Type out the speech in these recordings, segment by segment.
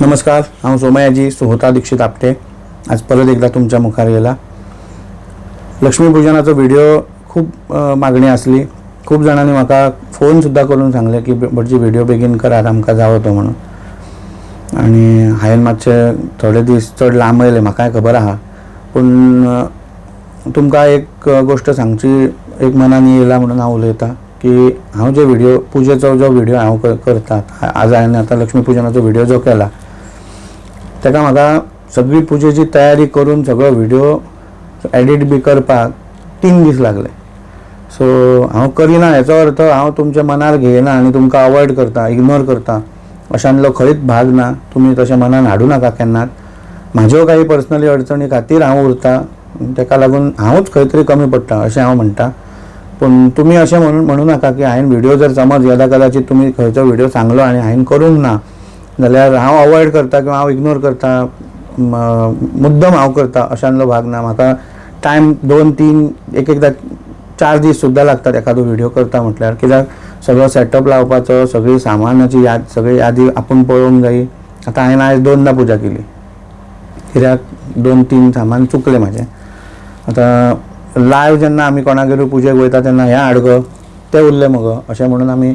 नमस्कार हांव सोमयाजी सुहोता दीक्षित आपटे. आज परत एकदा तुमच्या मुखार गेला लक्ष्मीपुजनाचो व्हिडिओ खूप मागणी आसली खूप जाणांनी म्हाका फोन सुद्दां करून सांगले की भटजी व्हिडिओ बेगीन करात आमकां जावो तो म्हणून. आनी हांवें मातशे थोडे दीस चड लांब येयले म्हाकाय खबर आहा. पूण तुमकां एक गोष्ट गोश्ट सांगची एक मनान येयला म्हणून हांव उलयतां की हांव जे व्हिडिओ पुजेचो जो व्हिडिओ हांव करतात करता आज हांवें आतां लक्ष्मी पुजनाचो व्हिडिओ जो केला ताका म्हाका सगळी पुजेची तयारी करून सगळो व्हिडिओ एडिट बी करपाक तीन दीस लागले. सो हांव करिना हेचो अर्थ हांव तुमच्या मनार घेयना आनी तुमकां अवॉयड करता इग्नोर करता. अशांतलो खंयच भाग ना तुमी तशें मनान हाडूं नाका केन्नाच. म्हाज्यो काही पर्सनली अडचणी खातीर हांव उरतां ताका लागून हांवूच खंय तरी कमी पडटा अशें हांव म्हणटा. पूण तुमी अशें म्हणून म्हणूं नाका की हांवें व्हिडिओ जर समज येदा कदाचित तुमी खंयचो व्हिडिओ सांगलो आनी हांवें करूंक ना जाल्यार हांव अवॉयड करता किंवा हांव इग्नोर करता मुद्दम हांव करता अशांतलो भाग ना. म्हाका टायम दोन तीन एक एकदां चार दीस सुद्दां लागतात एखादो व्हिडिओ करता म्हटल्यार. कित्याक? सगळो सेटअप लावपाचो सगळी सामानाची याद सगळी यादी आपूण पळोवंक जायी आतां हांवें आयज दोनदां पुजा केली. कित्याक? दोन तीन सामान चुकलें म्हाजें आतां लायव्ह जेन्ना आमी कोणागेरूय पुजेक वयता तेन्ना हें आडगो तें उरलें मगो. अशें म्हणून आमी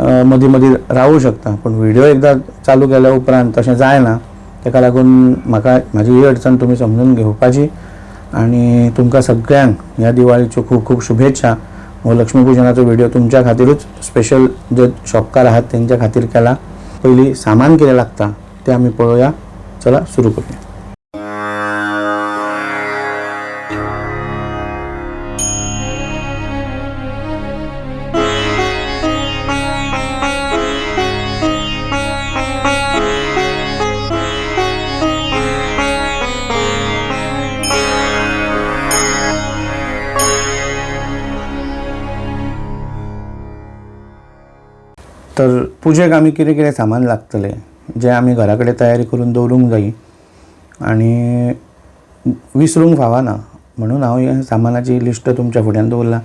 मदीं मदीं रावूं शकता. पूण व्हिडिओ एकदां चालू केल्या उपरांत तशें जायना. ताका लागून म्हाका म्हाजी ही अडचण तुमी समजून घेवपाची आनी तुमकां सगळ्यांक ह्या दिवाळीच्यो खूब खूब शुभेच्छा. हो लक्ष्मी पुजनाचो व्हिडिओ तुमच्या खातीरूच स्पेशल जे शॉपकार आहात तेंच्या खातीर केला. पयलीं सामान कितें लागता तें आमी पळोवया चला सुरू करूया. तर पुजेक आमी कितें कितें सामान लागतलें जें आमी घरा कडेन तयारी करून दवरूंक जायी. आनी विसरूंक फावना म्हणून हांव हें सामानाची लिस्ट तुमच्या फुड्यान दवरला.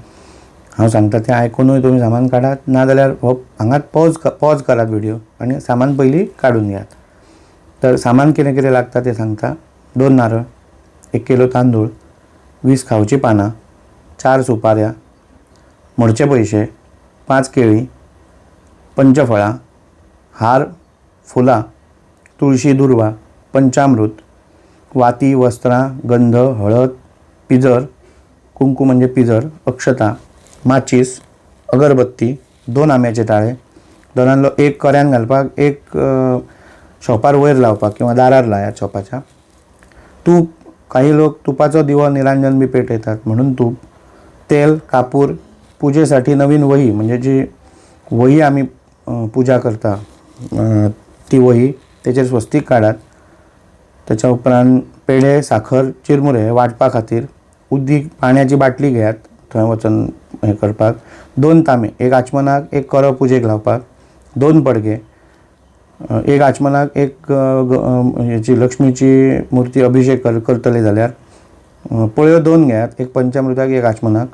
हांव सांगता तें आयकूनूय तुमी सामान काडात नाजाल्यार हो हांगात पॉज पॉज करात व्हिडिओ आनी सामान पयलीं काडून घेयात. तर सामान कितें कितें लागता तें सांगता. दोन नारळ एक किलो तांदूळ वीस खावची पानां चार सुपाऱ्या मोडचे पयशे पांच केळीं पंचफळां हार फुलां तुळशी दुर्वा पंचामृत वाती वस्त्रां गंध हळद पिजर कुंकू म्हणजे पिजर अक्षता माचीस अगरबत्ती दोन आंब्याचे ताळे दोनांलो एक कऱ्यान घालपाक एक शॉपार वयर लावपाक किंवा दारार लायात शॉपाच्या. तूप काही लोक तुपाचो दिवो निरांजन बी पेटयतात म्हणून तूप. तेल कापूर पूजेसाठी नवीन वही म्हणजे जी वही आमी पूजा करता. ती वही तेचेर स्वस्तीक काडात त्याच्या उपरांत पेढे साखर चिरमुरे वांटपा खातीर उदीक पाण्याची बाटली घेयात. थंय वचून हें करपाक. दोन तांबे एक आचमनाक एक करो पुजेक लावपाक. दोन पडगे. एक आचमनाक एक हेची लक्ष्मीची मुर्ती अभिषेक कर करतले जाल्यार पळयो दोन घेयात एक पंचामृताक एक आचमनाक.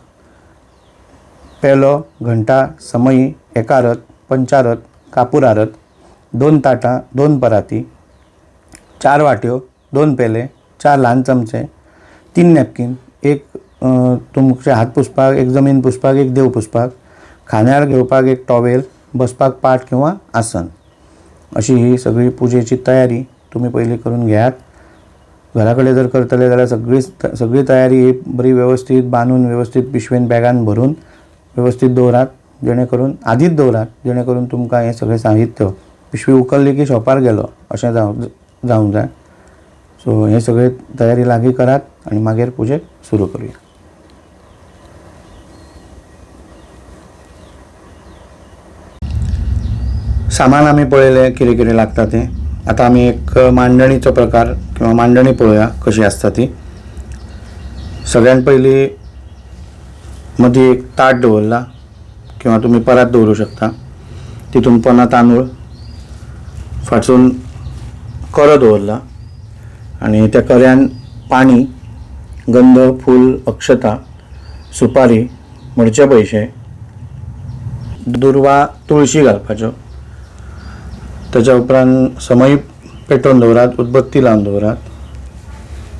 पेलो घंटा समयी एकारत पंचारत कापुरारत दोन ताटां दोन पराती चार वाट्यो दोन पेले चार ल्हान चमचे तीन नॅपकीन एक तुमचे हात पुसपाक एक जमीन पुसपाक एक देव पुसपाक खांद्यार घेवपाक एक टॉवेल बसपाक पाट किंवा आसन. अशी ही सगळी पुजेची तयारी तुमी पयलीं करून घेयात. घरा कडेन जर करतले जाल्यार सगळी सगळी तयारी ही बरी वेवस्थीत बांदून वेवस्थीत पिशवेन बॅगान भरून वेवस्थीत दवरात जेणे करून दवरात जेणे करून तुमकां हें सगळें साहित्य पिशवी उखल्ली की शॉपार गेलो अशें जावं जावंक जाय. सो हे सगळे तयारी लागीं करात आनी मागीर पुजेक सुरू करुया. सामान आमी पळयलें कितें कितें लागता तें. आतां आमी एक मांडणीचो प्रकार किंवा मांडणी पळोवया कशी आसता ती. सगळ्यान पयलीं मदीं एक ताट दवरला. किंवा तुमी परात दवरूं शकता. तितून पोना तांदूळ फाटसून करो दवरला आनी त्या कऱ्यान पाणी गंध फूल अक्षता सुपारी म्हणचे पयशे दुर्वा तुळशी घालपाच्यो ताच्या उपरांत समय पेटवून दवरात उदबत्ती लावन दवरात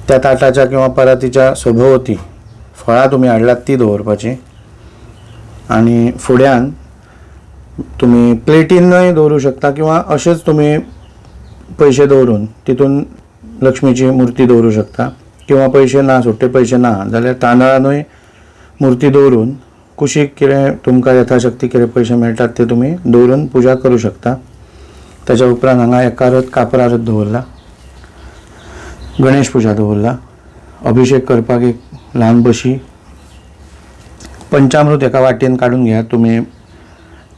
त्या ताटाच्या किंवा परातीच्या सभोवती फळां तुमी हाडलात ती दवरपाची. आणि फुड्यान तुम्ही प्लेटीनय दवरूं शकता किंवा अशेंच तुम्ही पयशे दवरून तितून लक्ष्मीची मुर्ती दवरूं शकता किंवा पयशे ना सुट्टे पयशे ना जाल्यार तांदळानूय मुर्ती दवरून कुशीक कितें तुमकां यथाशक्ती कितें पयशे मेळटात ते तुमी दवरून पुजा करूं शकता. ताच्या उपरांत हांगा एकारत कापरारत दवरला गणेश पुजा दवरला अभिषेक करपाक एक ल्हान बशी पंचामृत एका वाटयेन काडून घेयात तुमी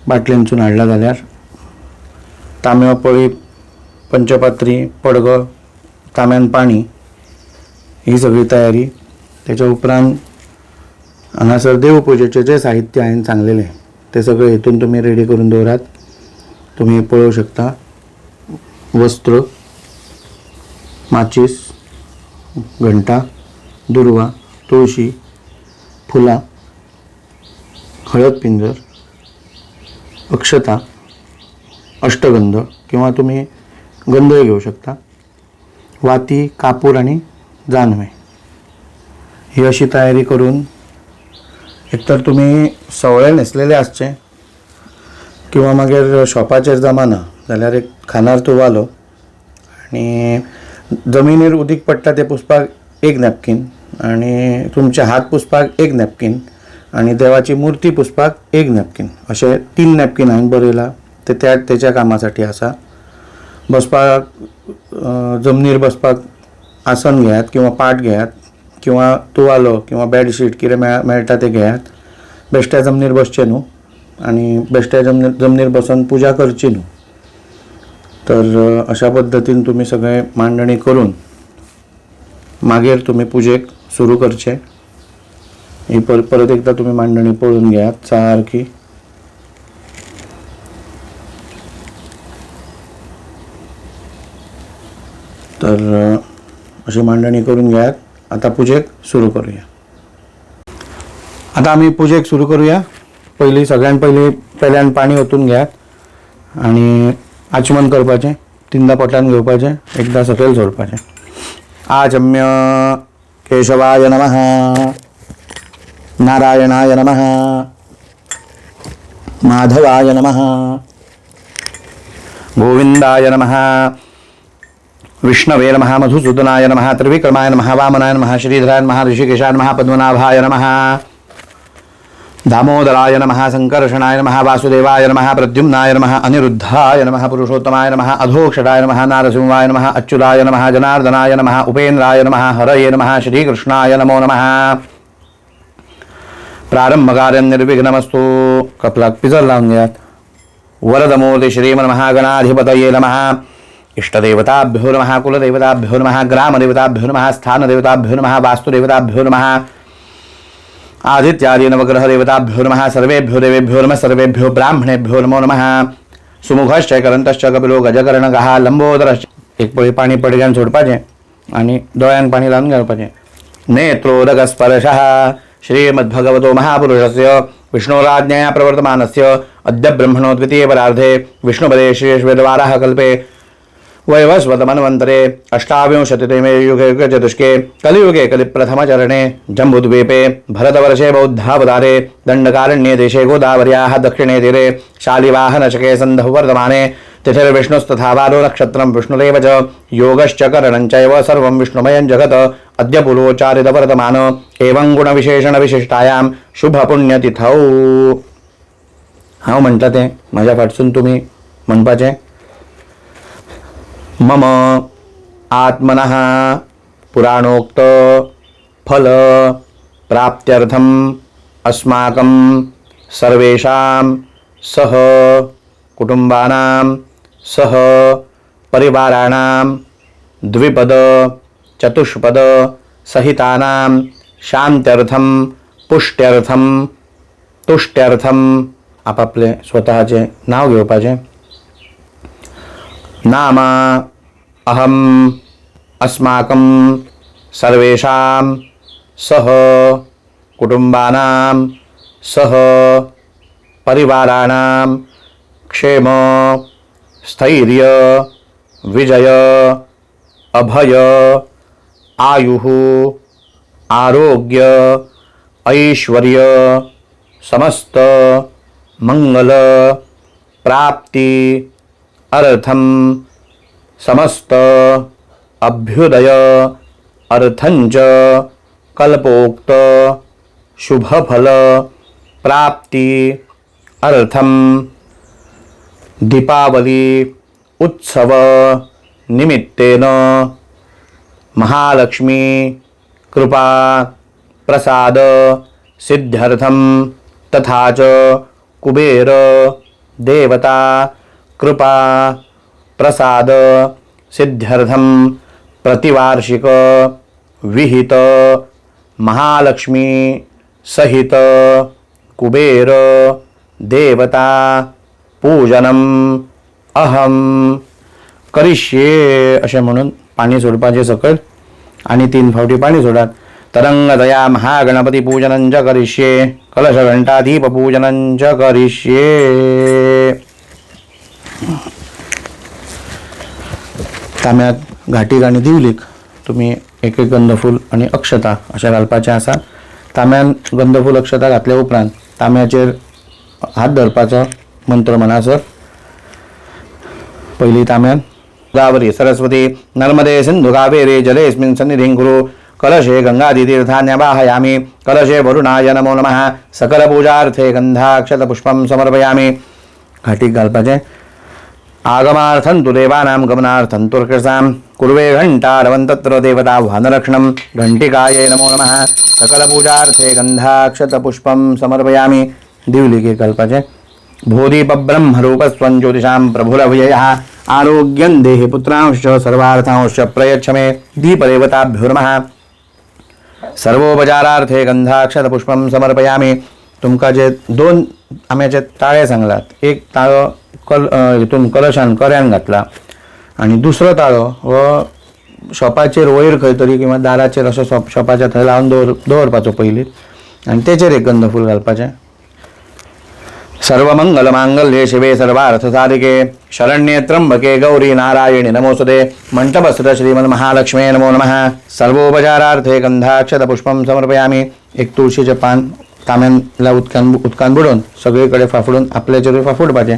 बाटलेंतसून हाडला जाल्यार तांब्या पळी पंचपात्री पडगो तांब्यान पाणी ही सगळी तयारी. त्याच्या उपरांत हांगासर देवपुजेचें जें साहित्य हांवें सांगलेलें तें सगळें हेतून तुमी रेडी करून दवरात तुमी पळोवं शकता. वस्त्र माचीस घंटा दुर्वा तुळशी फुलां हळद पिंजर अक्षता अष्टगंध किंवा तुम्ही गंधय घेऊ शकता. वाती कापूर आणि जानवे. ही अशी तयारी करून एकतर तुम्ही सवळे न्हेसलेले आसचे किंवा मागीर शॉपाचेर जमाना जाल्यार एक खानार तुवालो आनी जमिनीर उदीक पडटा तें पुसपाक एक नॅपकीन आनी तुमचे हात पुसपाक एक नॅपकीन आनी देवाची मुर्ती पुसपाक एक नॅपकिन असे तीन नॅपकिन हांवें बरयला. ते त्या तेच्या कामासाठी आसा. बसपाक जमनीर बसपाक आसन घेयात किंवा पाट घेयात किंवा तुवालो किंवा बेडशीट कितें मेळ मेळटा तें घेयात. बेश्ट्या जमनीर बसचें न्हू आनी बेश्ट्या जमनीर जमनीर बसून पुजा करची न्हू तर अशा पद्दतीन तुमी सगळें मांडणी करून मागीर तुमी पुजेक सुरू करचें. ही पर परत एकदा तुमी मांडणी पळोवन घेयात सारकी तर अशी मांडणी करून घेयात आता पुजेक सुरू करूया. आता आमी पुजेक सुरू करूया. पयलीं सगळ्यान पयलीं पहिल्यान पाणी ओतून घेयात. आनी आचमन करपाचें तिनदा पटान घेवपाचें एकदा सकयल सोडपाचें आचम्य केशवाय नमः. नारायणाय नमः माधवाय नमः गोविंदाय नमः विष्णवे नमः मधुसूदनाय नमः त्रिविक्रमाय नमः वामनाय नमः श्रीधराय नमः ऋषिकेशाय नमः पद्मनाभाय नमः दामोदराय नमः संकर्षणाय नमः वासुदेवाय नमः प्रद्युम्नाय नमः अनिरुद्धाय नमः पुरुषोत्तमाय नमः अधोक्षराय नमः नारसिंहाय नमः अच्युताय नमः जनार्दनाय नमः उपेन्द्राय नमः हरये नमः श्रीकृष्णाय नमो नमः प्रारंभकार्यं निर्विघ्नमस्तु कपलात पिजर लावून घ्यात वरदमूर्ति श्रीमन्महागणाधिपतये नमः। इष्टदेवताभ्यो नमः कुलदेवताभ्यो नमः ग्रामदेवताभ्यो नमः स्थानदेवताभ्यो नमः वास्तुदेवताभ्यो नमः। आदित्यादि नवग्रहदेवताभ्यो नमः सर्वेभ्यो देवेभ्यो नमः सर्वेभ्यो ब्राह्मणेभ्यो नमो नमः। सुमुखश्च करंतश्च कपिलो गजकर्णकः लंबोदरश्च एक पळी पाणी पडग्यान सोडपाचे आनी दोळ्यांक पाणी लावन घालपाचें नेत्रोदकस्पर्शः श्रीमद्भगवतो महापुरुषस्य विष्णोराज्ञया प्रवर्तमानस्य अद्य ब्रह्मणो द्वितीयपरार्धे विष्णुपदे श्रीश्वेदवाराः कल्पे वैवस्वतमन्वन्तरे अष्टाविंशतितमे युगे युगचतुष्के कलियुगे कलिप्रथमचरणे जम्बुद्वीपे भरतवर्षे बौद्धावतारे दण्डकारण्ये देशे गोदावर्याः दक्षिणे तीरे शालिवाहनशके सन्धवर्तमाने तिथिर्विष्णुस्तथा वारो नक्षत्रं विष्णुरेव च योगश्च करणञ्चैव सर्वं विष्णुमयं जगत् अद्य पुरोच्चारितवर्तमान एवं गुणविशेषणविशिष्टायां शुभपुण्यतिथौ। हा म्हटलं ते माझ्या फाटसून तुम्ही म्हणपाचें मम आत्मनः पुराणोक्त फल प्राप्त्यर्थम् अस्माकं सर्वेषां सह कुटुम्बानां सह परिवाराणां द्विपद चतुष्पद सहितानां शांत्यर्थम पुष्ट्यर्थं तुष्ट्यर्थम आपापले स्वतःचे नाव घेवपाचें नाम अहम् अस्माकं सर्वेषां सह कुटुम्बानां सह परिवाराणां क्षेम स्थैर्य विजय अभय आयुः आरोग्य ऐश्वर्य समस्त मंगल प्राप्ती अर्थम समस्त अभ्युदय अर्थंच कल्पोक्त शुभफल प्राप्ती अर्थम दीपावली उत्सव निमित्तेन महालक्ष्मी कृपा प्रसाद सिद्ध्यर्थम तथा च कुबेर देवता कृपा प्रसाद सिद्ध्यर्थम प्रतिवार्षिक विहित महालक्ष्मी सहित कुबेर देवता पूजनम अहम करिष्ये असे म्हणून पाणी सोडपाचे सकल आणि तीन फावटी पाणी सोडात तरंगदया महागणपती पूजनंच करिष्ये कलश घंटाधीप पूजनंच करिष्ये. तांब्यात घाटीक आणि दिवलीक तुम्ही एक एक गंधफूल आणि अक्षता अशा घालपाचे आसा ताम्यान गंधफूल अक्षता घातल्या उपरांत तांब्याचेर हात धरपाचो मंत्र म्हणासर पहिली ताम्यान. गोदावरी सरस्वती नर्मदे सिंधु कावेरी जलेस्मिन् सन्निधिं कुरु कलशे गङ्गादितीर्थान्यवाहयामि कलशे वरुणाय नमो नमः सकलपूजार्थे गन्धाक्षतपुष्पं समर्पयामि. घाटीक घालपाचें आगमार्थं तु देवानां गमनार्थं तुर्कसां कुर्वे घण्टारवं तत्र देवता वाहनरक्षणं घण्टिकायै नमो नमः। सकलपूजार्थे गन्धाक्षतपुष्पं समर्पयामि। दिवलिके कल्पाचे भूदीपब्रह्मरूपस्वं ज्योतिषां प्रभुरभयः। आरोग्यं देहि पुत्रांश्च सर्वार्थांश्च प्रयच्छ मे दीपदेवताभ्यो नमः सर्वोपचारार्थे गंधाक्षतपुष्पं समर्पयामी। तुमका जे दोन आंब्याचे ताळे सांगलात. एक ताळो कल हेतून हितून कलशान कर्यान घातला. आणि दुसरो ताळो हो शॉपाचेर वयर खंय तरी किंवा दाराचेर असो शॉप शॉपाच्या थंय लावन दवर दवरपाचो पयलीं आनी तेचेर एक गंध फूल घालपाचें. सर्वमंगलमांगल्ये शिवे सर्वार्थसाधिके. शरण्ये त्र्यंबके गौरी नारायणी नमोसुदे मंटपसुत श्रीमद महालक्ष्मी नमो नमः. सर्वोपचारार्थे गंधाक्षतपुष्पं समर्पयामी. एक तुळशीचे पान तांब्यातल्या उदकान उदकान बुडोवन सगळीकडे फाफडून आपल्याचेर फाफुडपाचें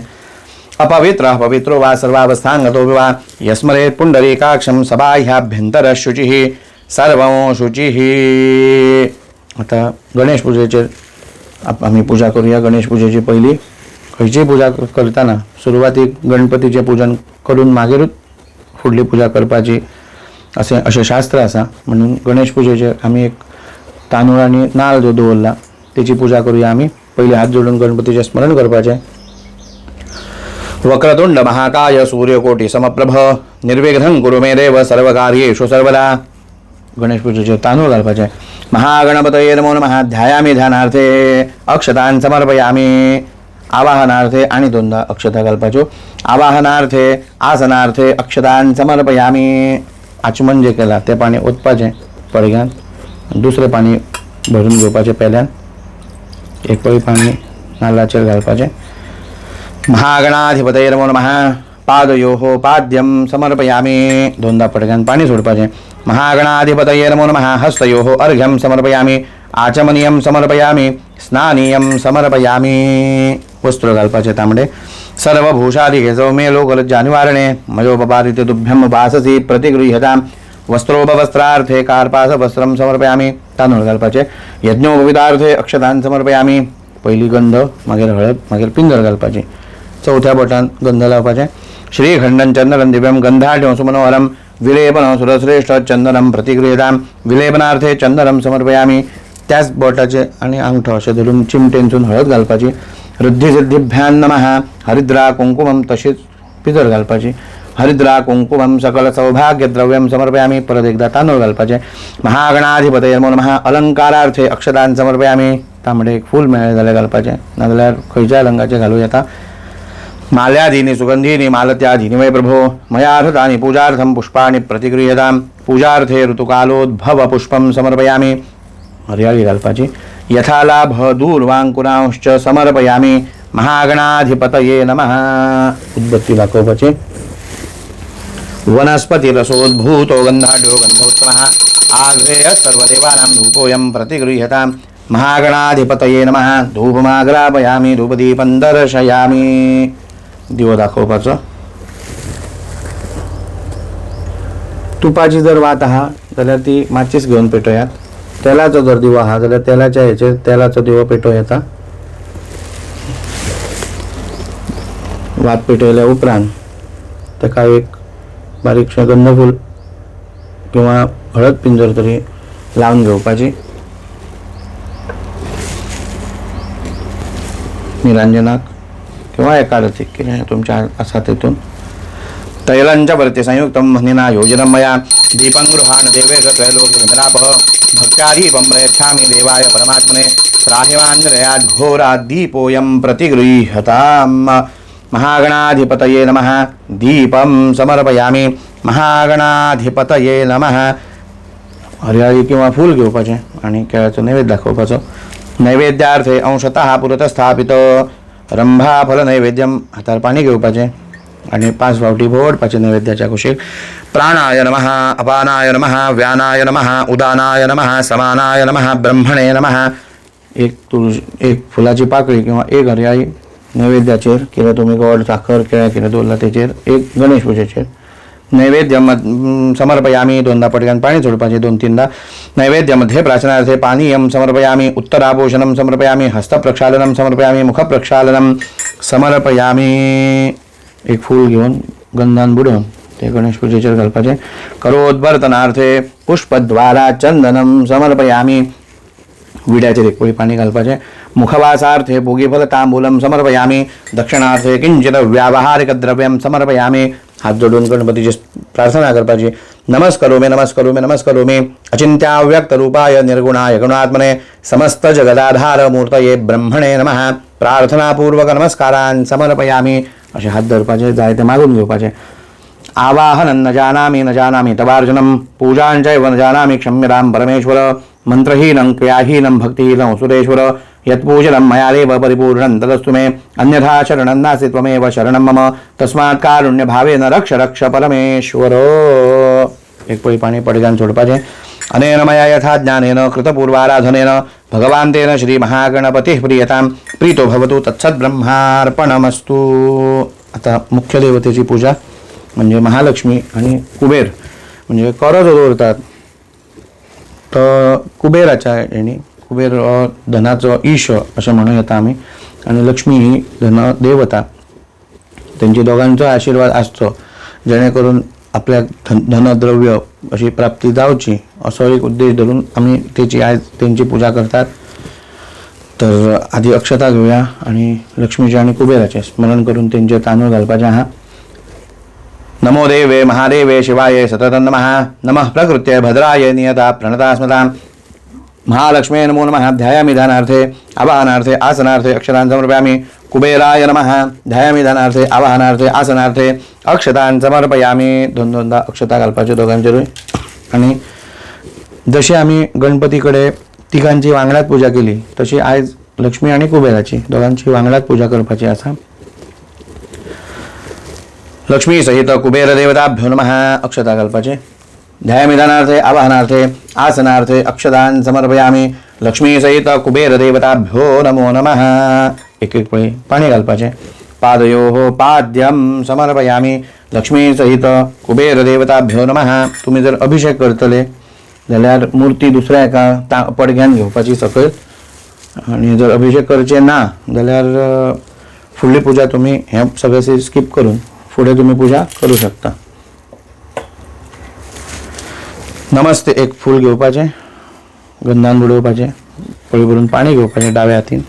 अपवित्र पवित्रो वा सर्वावस्थांगतो वा यस्मरेत पुंडरीकाक्षं सबाह्याभ्यंतर शुचिः सर्व शुचिः. आता गणेश पुजेचेर आम्ही आमी पुजा करूया गणेश पुजेची पहिली. खंयचीय पुजा करताना करतना सुरवातीक गणपतीचें पूजन करून मागीरूच फुडली पुजा करपाची अशें अशें शास्त्र आसा म्हणून गणेश पुजेचेर आमी एक तांदूळ आनी नाल्ल जो दवरला त्याची पुजा करूया आम्ही. पयलीं हात जोडून गणपतीचें स्मरण करपाचें. वक्रतुंड महाकाय सूर्यकोटी समप्रभ. निर्विघ्न गुरु मे देव सर्वकार्येषु सर्वदा. गणेश पूजेचे तांदूळ घालपाचे. महागणपतये नमो नमः. ध्यायामी ध्यानार्थे. अक्षतान समर्पयामी. आवाहनार्थे आणि दोनदा अक्षता घालपाच्यो आवाहनार्थे आसनार्थे अक्षतान समर्पयामी. आचमन जे म्हणजे केला ते पाणी ओतपाचें पडग्यान दुसरें पाणी भरून घेवपाचें पेल्यान एक पळी पाणी नाल्लाचेर घालपाचें. महागणाधिपतये नमो नमः पादयोः पाद्यं समर्पयामि. दोनदा पडक्यान पाणी सोडपाचें. महागणाधिपतये नमो नमः हस्तयोः अर्घ्यं समर्पयामि. आचमनीयं समर्पयामि. स्नानीयं समर्पयामि. वस्त्र घालपाचे तांबडे. सर्वभूषादिके सौम्ये लोकलज्जानिवारणे मयोपपादिते तुभ्यं वाससी प्रतिगृह्यतां वस्त्रोपवस्त्रार्थे कार्पासवस्त्रं समर्पयामि तांदूळ घालपाचे यज्ञोपवितार्थे अक्षतान समर्पयामि पहिली गंध मागीर हळद मागीर पिंजर घालपाची चौथ्या बोटान गंध लावपाचे श्रीखंडन चंदनं दिव्यं गंधाढ्यं सुमनोहरम विलेपन सुरश्रेष्ठ चंदनम प्रतिगृह्यतां विलेपनार्थे चंदनम समर्पयामि त्याच बोटाचे आणि अंगठो असे धरून चिमटेंचून हळद घालपाची रुद्धिसिद्धिभ्यां नमः हरिद्रा कुंकुमम तशीच पिजर घालपाची हरिद्रा कुंकुमं सकल सौभाग्यद्रव्यं समर्पयामि परत एकदा तांदूळ घालपाचे महागणाधिपतये महा अलंकारार्थे अक्षदान समर्पयामि। तांबडे एक फूल मेळ्ळे जाल्यार घालपाचें नाजाल्यार खंयच्याय रंगाचे घालूं येता? माल्याधीनि सुगंधीनि मालत्याधीनि वै प्रभो। मया पूजार्थं पुष्पाणि प्रतिगृह्यतां। पूजार्थे ऋतुकालोद्भव पुष्पं समर्पयामि। हरयाळी घालपाची यथा लाभ दूर्वांकुरांश्च समर्पयामि। महागणाधिपतये नमः। उद्बत्ती दाखोवपाची वनस्पतिरसोद्भूतो गन्धाढ्यो गन्धोत्तमः आग्रेयः सर्वदेवानां धूपोऽयं प्रतिगृह्यतां महागणाधिपतये नमः। धूपमाग्रापयामि धूपदीपं दर्शयामि। दिवो दाखोवपाचो तुपाची जर वात आहा जाल्यार ती माचीस घेवन पेटोयात। तेलाचो जर दिवो आहा जाल्यार तेलाच्या हेचेर तेलाचो दिवो पेटो येता वात पेटयल्या उपरांत ताका एक बारीकशा गंधफूल किंवा हळद पिंजर तरी लावून घेवपाची निरांजनाक किंवा एकादशी. कितें तुमच्या आसा तेतून तैलञ्च भरते संयुक्तं महनिना योजनं मया दीपं देवेश त्रैलोक्यमिरापः भक्त्या प्रयच्छामि देवाय परमात्मने. त्राहिमान्द्रयात् घोरा दीपोऽयं प्रतिगृह्यताम्. महागणाधिपतये नमः। दीपं समर्पयामि। महागणाधिपतये नमः। हरियाळी किंवा फूल घेवपाचें आणि केळ्याचो नैवेद्य दाखोवपाचो. नैवेद्यार्थे अंशतः पुरतः स्थापित रंभाफल नैवेद्यम हातार पाणी घेवपाचें आणि पाच फावटी भोवडपाचे नैवेद्याच्या कुशीक प्राणाय नम अपानाय नम व्यानाय नमः उदानाय नमः समानाय नम ब्रह्मणे नमः. एक तुळस एक फुलाची पाकळी किंवा एक हरियाळी नैवेद्याचेर किंवा तुमी गोड साखर केळ्या कितें दवरला तेचेर एक गणेश पुजेचेर. नैवेद्य समर्पयामी दोनदा पटक्यान पाणी सोडपाचें दोन तीनदा. नैवेद्यमध्ये प्राचनार्थे पानीयं समर्पयामी उत्तराभूषणं समर्पयामी हस्तप्रक्षालनं समर्पयामी मुखप्रक्षालनं समर्पयामी. एक फूल घेवन गंधान बुडोवन ते गणेश पुजेचेर घालपाचें. करोद्वर्तनार्थे पुष्पद्वारा चंदनं समर्पयामी. विड्याचेर एक पळी पाणी घालपाचे. मुखवासार्थे पूगीफलताम्बूलं समर्पयामि दक्षिणार्थे किंचित व्यावहारिकद्रव्यं समर्पयामि। हात जोडून गणपतीची प्रार्थना करपाची। नमस्करोमि नमस्करोमि नमस्करोमि। अचिंत्याव्यक्त रूपाय निर्गुणाय गुणात्मने समस्त जगदाधार मूर्तये ब्रह्मणे नमः। प्रार्थनापूर्वक नमस्कारान समर्पयामि। असे हात धरपाचे जाय ते मागून घेवपाचे आवाहनं न जानामि न जानामि तवार्जुनं। पूजाञ्चैव न जानामि क्षम्यतां परमेश्वर। मन्त्रहीनं क्रियाहीनं भक्तिहीनं सुरेश्वर। यत्पूजनं मयादेव परिपूर्णं तदस्तु मे अन्यथा शरणं नासि त्वमेव शरणं मम। तस्मात् कारुण्यभावेन रक्ष रक्ष परमेश्वर। एक पळी पाणी पडक्यान सोडपाचे अनेन मया यथा ज्ञानेन कृतपूर्वाराधनेन भगवान तेन श्रीमहागणपतिः प्रियतां प्रीतो भवतु तत्सद्ब्रह्मार्पणमस्तु। आता मुख्य देवतेची पूजा म्हणजे महालक्ष्मी आणि कुबेर म्हणजे करो जो दवरतात तो कुबेराच्या हेणी कुबेर हो धनाचो ईश अशें म्हणूं येता आमी आनी लक्ष्मी ही धन देवता तेंची दोगांचो आशिर्वाद आसचो जेणे करून आपल्याक धन धनद्रव्य अशी प्राप्ती जावची असो एक उद्देश धरून आमी तेची आयज तेंची पूजा करतात. तर आधी अक्षता घेवया आणि लक्ष्मीचे आणि कुबेराचे स्मरण करून तेंचे तांदूळ घालपाचे आहा नमो देवे महादेवे शिवाय सततं नमः. नमः प्रकृत्य भद्राय नियता प्रणता स्मतां महालक्ष्मे नमो नमः। ध्यायामि दानार्थे आवाहनार्थे आसनार्थे अक्षरान् समर्पयामि। कुबेराय नमः। ध्यायामि दानार्थे आवाहनार्थे आसनार्थे अक्षतान् समर्पयामि। दोन दोनदा अक्षता घालपाचे दोगांचेरूय आनी जशी आमी गणपतीकडे तिघांची वांगडात पूजा केली तशी आयज लक्ष्मी आणि कुबेराची दोगांची वांगडात पूजा करपाची आसा. लक्ष्मी सहित कुबेर देवताभ्यो नमः। अक्षता घालपाचे ध्यायमिदानार्थे आवाहनार्थे आसनार्थे अक्षदान समर्पयामि। लक्ष्मी सहित कुबेर नमो नमः। एक एक पळी पाणी घालपाचे पादयो पाद्यम समर्पयामि। लक्ष्मी सहित कुबेर नमः। तुम्ही जर अभिषेक करतले जाल्यार मूर्ती दुसऱ्या एका ता पडग्यान घेवपाची सकयल आणि जर अभिषेक करचे ना जाल्यार फुडली पूजा तुम्ही हे सगळें स्किप करून फुडें तुम्ही पूजा करू शकता. नमस्ते एक फूल घेवपाचें गंधान बुडोवपाचें पळी भरून पाणी घेवपाचें डाव्या हातीन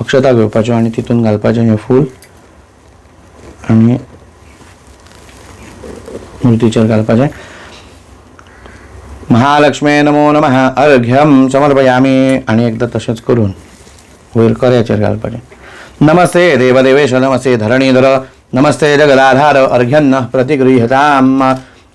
अक्षता घेवपाच्यो आनी तितून घालपाचें हें फूल. आनी मुर्तीचेर घालपाचें महालक्ष्मे नमो नमः अर्घ्यम समर्पयामी आणि एकदा तशेंच करून वयर कर्याचेर घालपाचें नमस्ते देवदेवेश नमस्ते धरणीधर नमस्ते जगदाधार अर्घ्यन्न प्रतिगृह्यताम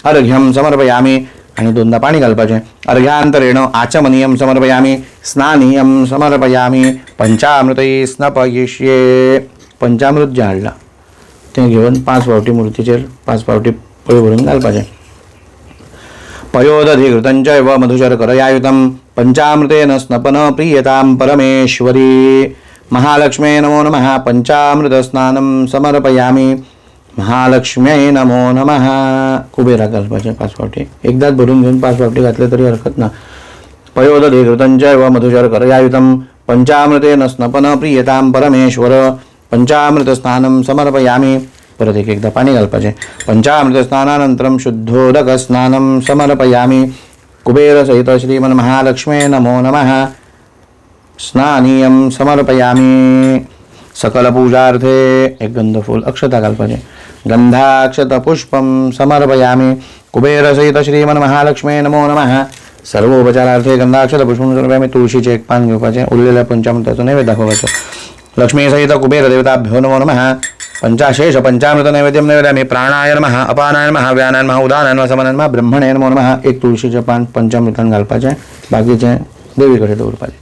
अर्घ्यम समर्पयामी आणि दोनदा पाणी घालपाचें. अर्घ्यांतरेण आचमनीयं समर्पयामी स्नानीयं समर्पयामी पंचामृतै स्नपयिष्ये। पंचामृत जे हाडलां तें घेवन पांच फावटी मुर्तीचेर पांच फावटी पोळी भरून घालपाचें. व चैव मधुशर्करयायुतं पंचामृतेन स्नपन प्रियतां परमेश्वरी। महालक्ष्मे नमो नमः पञ्चामृतस्नानं समर्पयामि। महालक्ष्मी नमो नमः. कुबेरा कल्पाचे पाच पावटे. एकदाच भरून घेऊन पाच पावटे घातले तरी हरकत ना. पयोदधिकृतं चैव मधुशर्करयायुतं पञ्चामृतेन स्नपन प्रियताम परमेश्वर. पञ्चामृतस्नानं समर्पयामि. परत एक एकदा पाणी घालपाचें. समर्पयामी शुद्धोदकस्नानं समर्पयामि. श्रीमन महालक्ष्मी नमो नमः. स्नानीयं समर्पयामि. सकलपूजार्थे एक गंधफूल अक्षता घालपाचें. गंधाक्षतपुष्पं समर्पयामि। कुबेरसहित श्रीमन महालक्ष्मी नमो नमः। सर्वोपचारार्थे गंधाक्षतपुष्पं समर्पयामि। तुळशीचे एक पान घेवपाचें उरलेल्या पंचामृताचो नैवेद्य दाखोवपाचो लक्ष्मीसहित कुबेरदेवताभ्यो नमो नमः। पञ्चाशेष पञ्चामृत नैवेद्यं नैवेद्यामि प्राणाय नमः अपानाय नमः व्यानाय नमः उदानाय नमः समानाय नमः ब्रह्मणे नमो नमः। एक तुळशीचें पान पंचामृतान घालपाचें बाकीचें देवी कडेन दवरपाचें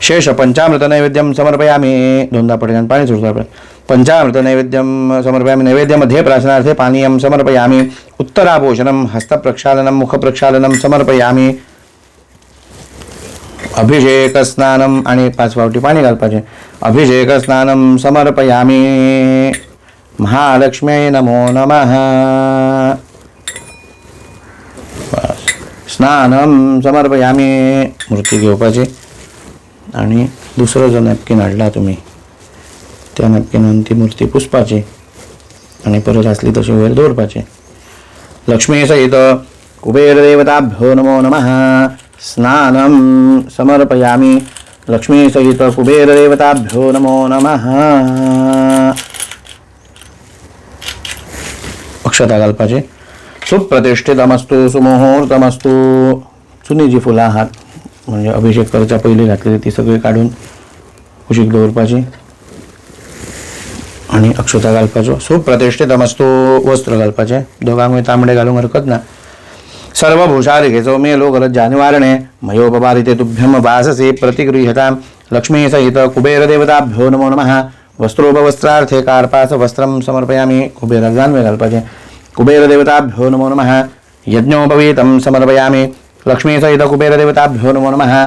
शेष पंचामृत नैवेद्यं समर्पयामि। दोनदा पटकन पाणी सुटता पंचामृत नैवेद्यं समर्पयामि। नैवेद्यमध्ये प्राशनार्थे पानीयं समर्पयामि। उत्तराभूषणं हस्तप्रक्षालनं मुखप्रक्षालनं समर्पयामि। अभिषेक स्नानम आणि पाच फावटी पाणी घालपाचे अभिषेक स्नानम समर्पयामि। महालक्ष्म्यै नमो नमः। स्नानं स्नानम समर्पयामि। मूर्ती घेवपाची आणि दुसरो जो नॅपकिन हाडला तुम्ही त्या नॅपकिनान ती मूर्ती पुसपाची आणि परत असली तशी वयर दवरपाची लक्ष्मी सहित कुबेरदेवताभ्यो नमो नमः. स्नानं समर्पयामि. लक्ष्मी सहित कुबेरदेवताभ्यो नमो नमः. अक्षता घालपाचे सुप्रतिष्ठितमस्तु सुमुहूर्तमस्तु. सुनीजी जी फुलां आहात म्हणजे अभिषेक करच्या पयलीं घातलेली ती सगळी काडून कुशीक दवरपाची आणि अक्षता घालपाचो सुप्रतिष्ठितमस्तु वस्त्र घालपाचें दोगांकूय तांबडे घालूंक हरकत ना. सर्वभूषारिकेचो मे लोकलज्जा जानिवारणे. मयोपबाधिते तुभ्यं वाससे प्रतिगृह्यतां. लक्ष्मीसहित कुबेरदेवताभ्यो नमो नमः. वस्त्रोपवस्त्रार्थे कार्पास वस्त्रं समर्पयामि. कुबेर जानवे घालपाचें कुबेरदेवताभ्यो नमो नमः. यज्ञोपवीतं समर्पयामि. लक्ष्मीसहित कुबेरदेवताभ्यो नमो नमः.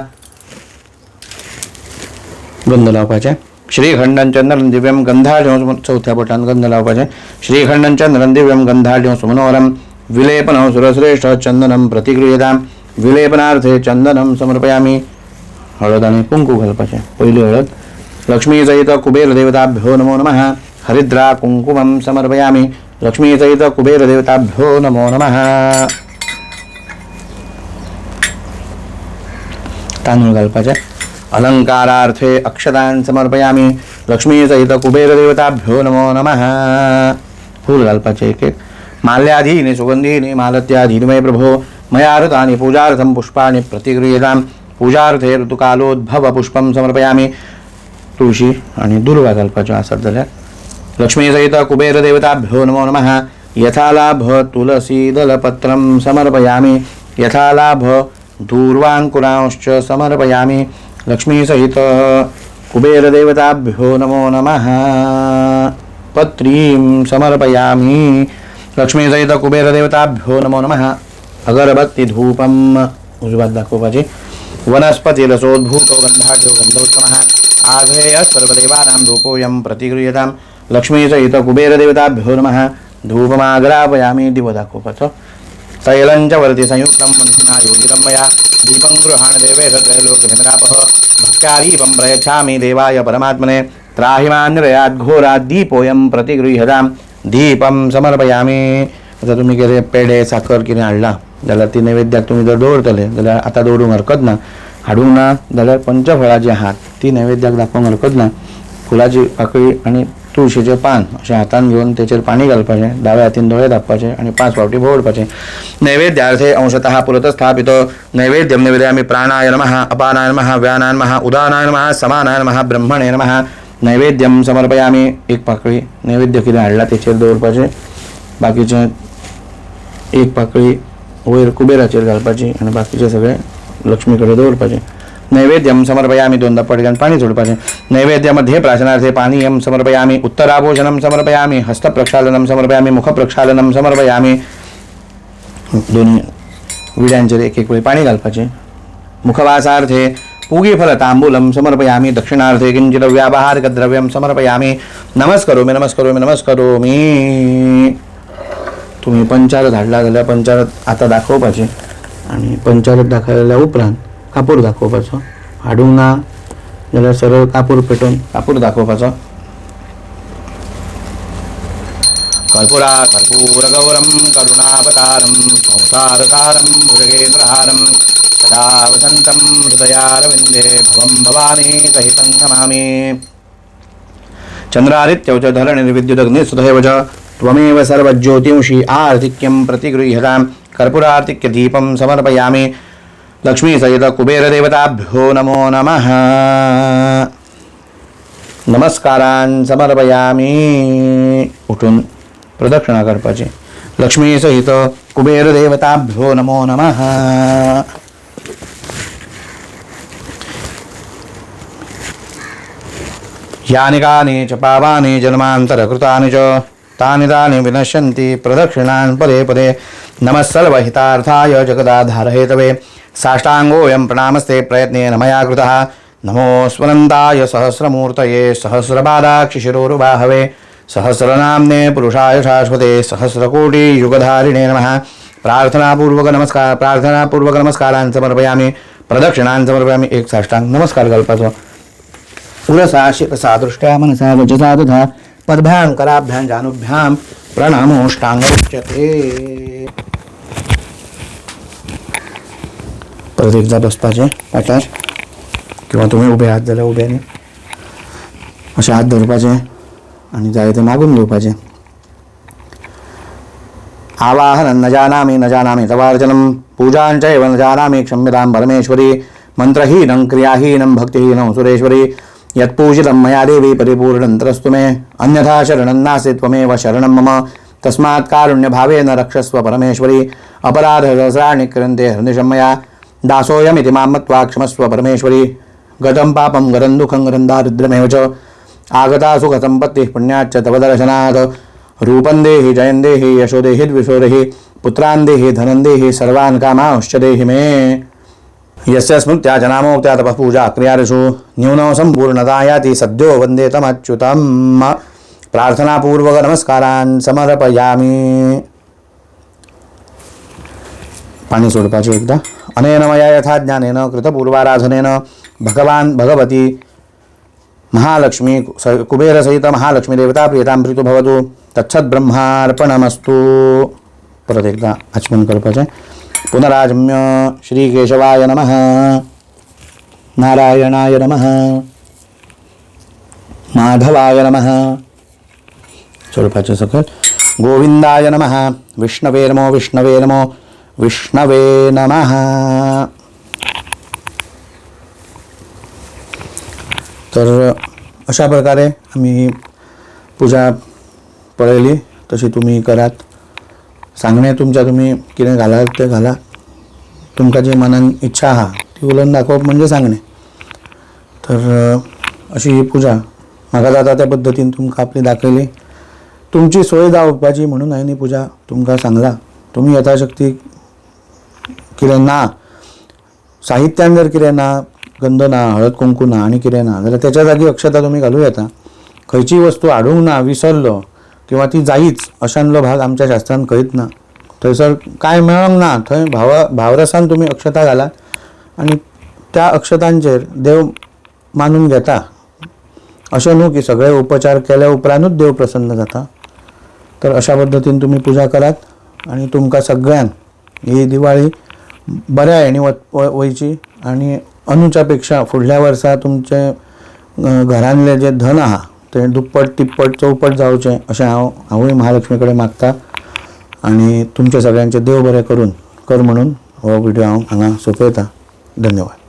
गंध लावपाचे. श्रीखंडन चंद्रन दिव्यम गंधाढ्यो चौथ्या पटान गंध लावपाचें श्रीखंडन चंद्रन दिव्यम गंधाढ्यो सुमनोहरम विलेपनं सुरश्रेष्ठ चंदनम प्रतिगृह्यतां विलेपनार्थे चंदनम समर्पयामि. हळद आणि कुंकू घालपाचे पयली हळद. लक्ष्मीसहित कुबेरदेवताभ्यो नमो नमः. हरिद्रा कुंकुमं समर्पयामि. लक्ष्मीसहित कुबेरदेवताभ्यो नमो नमः. तांदूळ घालपाचे अलंकारार्थे अक्षतान् समर्पयामि लक्ष्मीसहित कुबेरदेवताभ्यो नमो नमः। फूल घालपाचे एक एक माल्याधीनि सुगन्धीनि मालत्याधीनि मे प्रभो मया ऋतानि पूजार्थं पुष्पाणि प्रतिगृह्यतां। पूजार्थे ऋतुकालोद्भव पुष्पं समर्पयामि। तुळशी आणि दुर्वा घालपाच्यो आसत जाल्यार लक्ष्मीसहित कुबेरदेवताभ्यो नमो नमः। यथालाभ तुलसीदलपत्रं समर्पयामि। यथालाभ दूर्वाङ्कुरांश्च समर्पयामि। लक्ष्मीसहित कुबेरदेवताभ्यो नमो नमः। पत्रीं समर्पयामि। लक्ष्मीसहित कुबेरदेवताभ्यो नमो नमः। अगरबत्तीधूपम् उजवात दाखोवपाची वनस्पतिरसोद्भूतो गन्धाढ्यो गन्धोत्तमः। सर्वदेवानां रूपोऽयं प्रतिगृह्यतां। लक्ष्मीसहित कुबेरदेवताभ्यो नमः। धूपमाग्रापयामि दिवो दाखोवपाचो तैलञ्च वरति संयुक्तं मनसिना योजितं मया। दीपं गृहाण देवेश त्रैलोकनिमरापः भक्त्यादीपं प्रयच्छामि देवाय परमात्मने। त्राहिमान्द्रयाद्घोराद् दीपोऽयं प्रतिगृह्यतां दीपं समर्पयामि। आता तुम्ही कितें पेडे साखर कितें हाडला जाल्यार ती नैवेद्याक तुमी जर दवरतले जाल्यार आतां दवरूंक हरकत ना हाडूंक ना जाल्यार पंचफळां जी आहात ती नैवेद्याक दाखोवंक हरकत ना फुलाची पाकळी आणि तुळशीचें पान अशें हातान घेवन तेचेर पाणी घालपाचें दाव्या हातीन दोळे धापपाचे आणि पांच फावटी भोवडपाचे. नैवेद्यार्थे अंशतः पुरत स्थापितो नैवेद्यं निवेदयामि प्राणाय नमः अपानाय नमः व्यानाय नमः उदानाय नमः समानाय नमः ब्रह्मणे नमः। समर्पया समर्पयामि एक पाकळी नैवेद्य कितें हाडला तेचेर दवरपाचें बाकीचें एक पाकळी वयर कुबेराचेर घालपाची आनी बाकीचे सगळे लक्ष्मी कडेन दवरपाचें. नैवेद्यम समर्पयामी दोनदा पडक्यान पाणी सोडपाचे नैवेद्यामध्ये प्राशनार्थे पानीयम समर्पयामी उत्तराभूषणम समर्पयामी हस्तप्रक्षालनम समर्पयामी मुखप्रक्षालनम समर्पयामी। दोन्ही विड्यांचे एक एक वेळी पाणी घालपाचे। मुखवासार्थे पूगीफल तांबूलम समर्पयामी दक्षिणार्थे किंचित व्यावहारिकद्रव्यम समर्पयामी। नमस्करोमी नमस्करो मी तुम्ही पंचारत हाडला जाल्यार पंचारत आतां दाखोवपाचें आनी पंचारत दाखयल्या उपरांत कापूर दाखोवपाचो. हाडूंक ना जाल्यार सरळ कापूर पेटोवन कापूर दाखोवपाचो. कर्पुरा कर्पूरगौरं करुणावतारं संसारसारं भुजगेन्द्रहारं सदा वसन्तं हृदयारविन्दे भवं भवानी सहितं नमामि। चन्द्रादित्यौ च धरणिर्विद्युदग्निस्तथैव च त्वमेव सर्वज्योतिंषि आर्तिक्यं प्रतिगृह्यतां। कर्पूरार्तिक्यदीपं समर्पयामि। लक्ष्मीसहित कुबेरदेवताभ्यो नमो नमः। नमस्कारान् समर्पयामी। उठून प्रदक्षिणा करपाची लक्ष्मीसहित कुबेरदेवताभ्यो नमो नमः। यानि कानि च पावानि जन्मान्तरकृतानि च तानि तानि विनश्यन्ति प्रदक्षिणान् पदे पदे। नमः सर्वहितार्थाय जगदाधारहेतवे। साष्टाङ्गोऽयं प्रणामस्ते प्रयत्नेन मया कृतः। नमो स्वनन्दाय सहस्रमूर्तये सहस्रपादाक्षिशिरोरुबाहवे सहस्रनाम्ने पुरुषाय शाश्वते सहस्रकोटियुगधारिणे नमः। प्रार्थनापूर्वक नमस्कार प्रार्थनापूर्वक नमस्कारान् समर्पयामि प्रदक्षिणान् समर्पयामि एक साष्टांग नमस्कार कल्पाचो पुरसा शिरसा दृष्ट्या मनसा वचसा तथा पद्भ्यां कराभ्यां जानुभ्यां प्रणामोष्टांग परत एकदा बसपाचे पाठार किंवा तुम्ही उभे आहात जाल्यार उभ्याने असे हात धरपाचे आणि जाय ते मागून घेवपाचे आवाहनं न जानामि न जानामि तवार्चनं पूजाञ्च एव न जानामि क्षम्यतां परमेश्वरी मन्त्रहीनं क्रियाहीनं भक्तिहीनं सुरेश्वरी यत्पूजितं मया देवी परिपूर्णं मे अन्यथा शरणं नास्ति त्वमेव शरणं मम तस्मात् कारुण्यभावेन रक्षस्व परमेश्वरी अपराधसहस्राणि क्रियन्ते हृदिशं मया दासोऽयमिति मां मत्वा क्षमस्व परमेश्वरी। गतं पापं गतं दुःखं गतं दारिद्र्यमेव च। आगता सुखसम्पत्तिः पुण्याच्च तव दर्शनात्। रूपं देहि जयं देहि यशो देहि द्विषो देहि। पुत्रान् देहि धनं देहि सर्वान् कामांश्च देहि मे। यस्य स्मृत्या च नामोक्त्या तपः पूजा क्रियारिषु न्यूनौ सम्पूर्णता याति सद्यो वन्दे तमच्युतम्। प्रार्थनापूर्वक नमस्कारान् समर्पयामि। पाणी सोडपाचे एकदा। अनेन मया यथा ज्ञानेन कृतपूर्वाराधनेन भगवान् भगवती महालक्ष्मी स- कुबेरसहित प्रियतां प्रीतो भवतु। तत्सद्ब्रह्मार्पणमस्तु। परत एकदा आचमन पुनराजम्य श्रीकेशवाय नमः। नारायणाय नमः। माधवाय नमः। सोडपाचें सकल गोविंदाय नमः। विष्णवे नमो विष्णवे नमो। विष्णवे नम. तर अशा प्रकारे आम्ही पूजा पळयली तशी तुमी करात सांगणे तुमच्या तुमी कितें घालात तें घाला. तुमकां जी मनान इच्छा आहा ती उलोवन दाखोवप म्हणजे सांगणें. तर अशी ही पूजा म्हाका जाता त्या पद्दतीन तुमकां आपली दाखयली तुमची सोय जावपाची म्हणून हांवें ही पूजा तुमकां सांगला. तुमी यथाशक्ती कितें ना साहित्यान जर कितें ना गंध ना हळद कुंकू ना आनी कितें ना जाल्यार तेच्या जागी अक्षता तुमी घालूं येता खंयची वस्तू हाडूंक ना विसरलो किंवा ती जायीच अशांतलो भाग आमच्या शास्त्रांत खंयच ना. थंयसर कांय मेळोंक ना थंय भाव भावरसान तुमी अक्षता घालात आनी त्या अक्षतांचेर देव मानून घेता. अशें न्हू की सगळे उपचार केल्या उपरांतूच देव प्रसन्न जाता. तर अशा पद्दतीन तुमी पुजा करात आनी तुमकां सगळ्यांक ही दिवाळी बऱ्या हेणी वच- व- वयची आनी अनुच्या पेक्षा फुडल्या वर्सा तुमचे घरांतले जे जें धन आहा तें दुप्पट तिप्पट चौपट जावचें अशें हांव हांवूय महालक्ष्मी कडेन मागता. आनी तुमचे सगळ्यांचे देव बरें करून कर म्हणून हो व्हिडिओ हांव हांगा सोंपयता धन्यवाद.